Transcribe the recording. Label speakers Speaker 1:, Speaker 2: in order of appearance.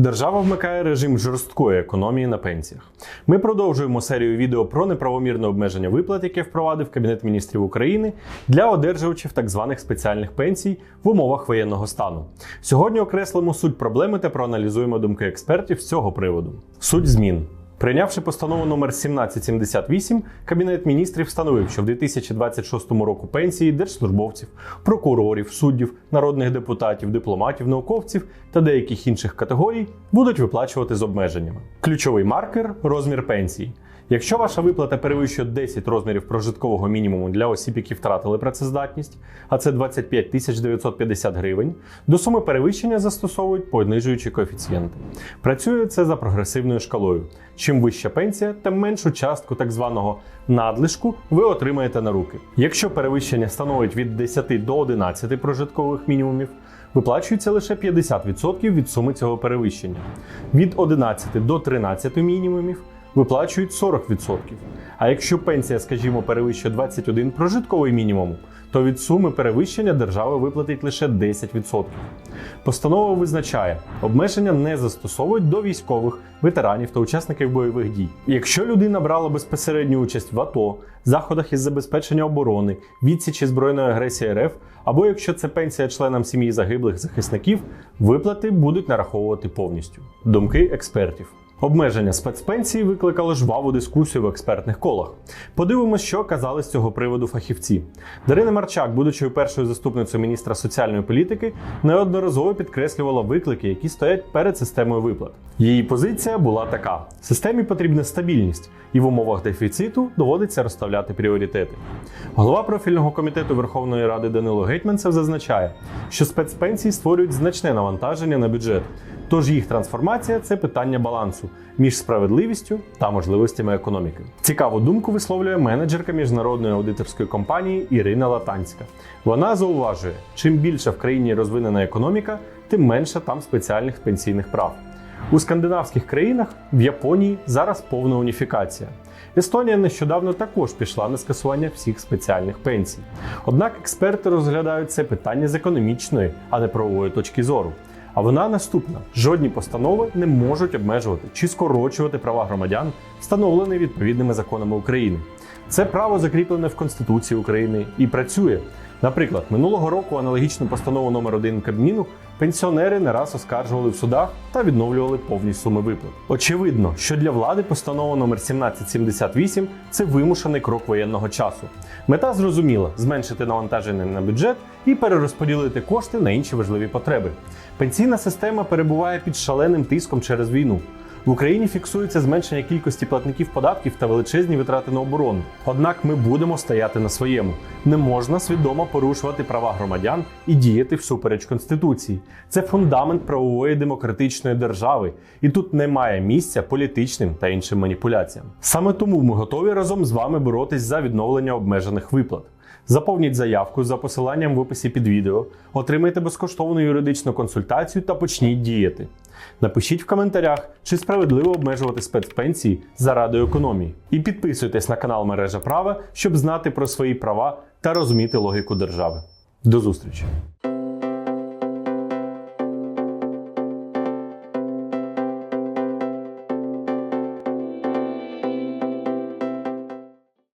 Speaker 1: Держава вмикає режим жорсткої економії на пенсіях. Ми продовжуємо серію відео про неправомірне обмеження виплат, яке впровадив Кабінет міністрів України для одержувачів так званих спеціальних пенсій в умовах воєнного стану. Сьогодні окреслимо суть проблеми та проаналізуємо думки експертів з цього приводу. Суть змін. Прийнявши постанову номер 1778, Кабінет міністрів встановив, що в 2026 року пенсії держслужбовців, прокурорів, суддів, народних депутатів, дипломатів, науковців та деяких інших категорій будуть виплачувати з обмеженнями. Ключовий маркер розмір пенсії. Якщо ваша виплата перевищує 10 розмірів прожиткового мінімуму для осіб, які втратили працездатність, а це 25 тисяч 950 гривень, до суми перевищення застосовують понижуючі коефіцієнти. Працює це за прогресивною шкалою. Чим вища пенсія, тим меншу частку так званого надлишку ви отримаєте на руки. Якщо перевищення становить від 10 до 11 прожиткових мінімумів, виплачується лише 50% від суми цього перевищення. Від 11 до 13 мінімумів виплачують 40%. А якщо пенсія, скажімо, перевищує 21 прожитковий мінімум, то від суми перевищення держава виплатить лише 10%. Постанова визначає, обмеження не застосовують до військових, ветеранів та учасників бойових дій. Якщо людина брала безпосередню участь в АТО, заходах із забезпечення оборони, відсічі збройної агресії РФ, або якщо це пенсія членам сім'ї загиблих захисників, виплати будуть нараховувати повністю. Думки експертів. Обмеження спецпенсії викликало жваву дискусію в експертних колах. Подивимось, що казали з цього приводу фахівці. Дарина Марчак, будучи першою заступницею міністра соціальної політики, неодноразово підкреслювала виклики, які стоять перед системою виплат. Її позиція була така: системі потрібна стабільність, і в умовах дефіциту доводиться розставляти пріоритети. Голова профільного комітету Верховної Ради Данило Гетьманцев зазначає, що спецпенсії створюють значне навантаження на бюджет. Тож їх трансформація це питання балансу між справедливістю та можливостями економіки. Цікаву думку висловлює менеджерка міжнародної аудиторської компанії Ірина Латанська. Вона зауважує, чим більше в країні розвинена економіка, тим менше там спеціальних пенсійних прав. У скандинавських країнах в Японії зараз повна уніфікація. Естонія нещодавно також пішла на скасування всіх спеціальних пенсій. Однак експерти розглядають це питання з економічної, а не правової точки зору. А вона наступна: жодні постанови не можуть обмежувати чи скорочувати права громадян, встановлені відповідними законами України. Це право закріплене в Конституції України і працює. Наприклад, минулого року аналогічну постанову номер 1 Кабміну пенсіонери не раз оскаржували в судах та відновлювали повні суми виплат. Очевидно, що для влади постанова номер 1778 це вимушений крок воєнного часу. Мета зрозуміла зменшити навантаження на бюджет і перерозподілити кошти на інші важливі потреби. Пенсійна система перебуває під шаленим тиском через війну. В Україні фіксується зменшення кількості платників податків та величезні витрати на оборону. Однак ми будемо стояти на своєму. Не можна свідомо порушувати права громадян і діяти всупереч конституції. Це фундамент правової демократичної держави, і тут немає місця політичним та іншим маніпуляціям. Саме тому ми готові разом з вами боротись за відновлення обмежених виплат. Заповніть заявку за посиланням в описі під відео, отримайте безкоштовну юридичну консультацію та почніть діяти. Напишіть в коментарях, чи справедливо обмежувати спецпенсії заради економії. І підписуйтесь на канал Мережа Права, щоб знати про свої права та розуміти логіку держави. До зустрічі!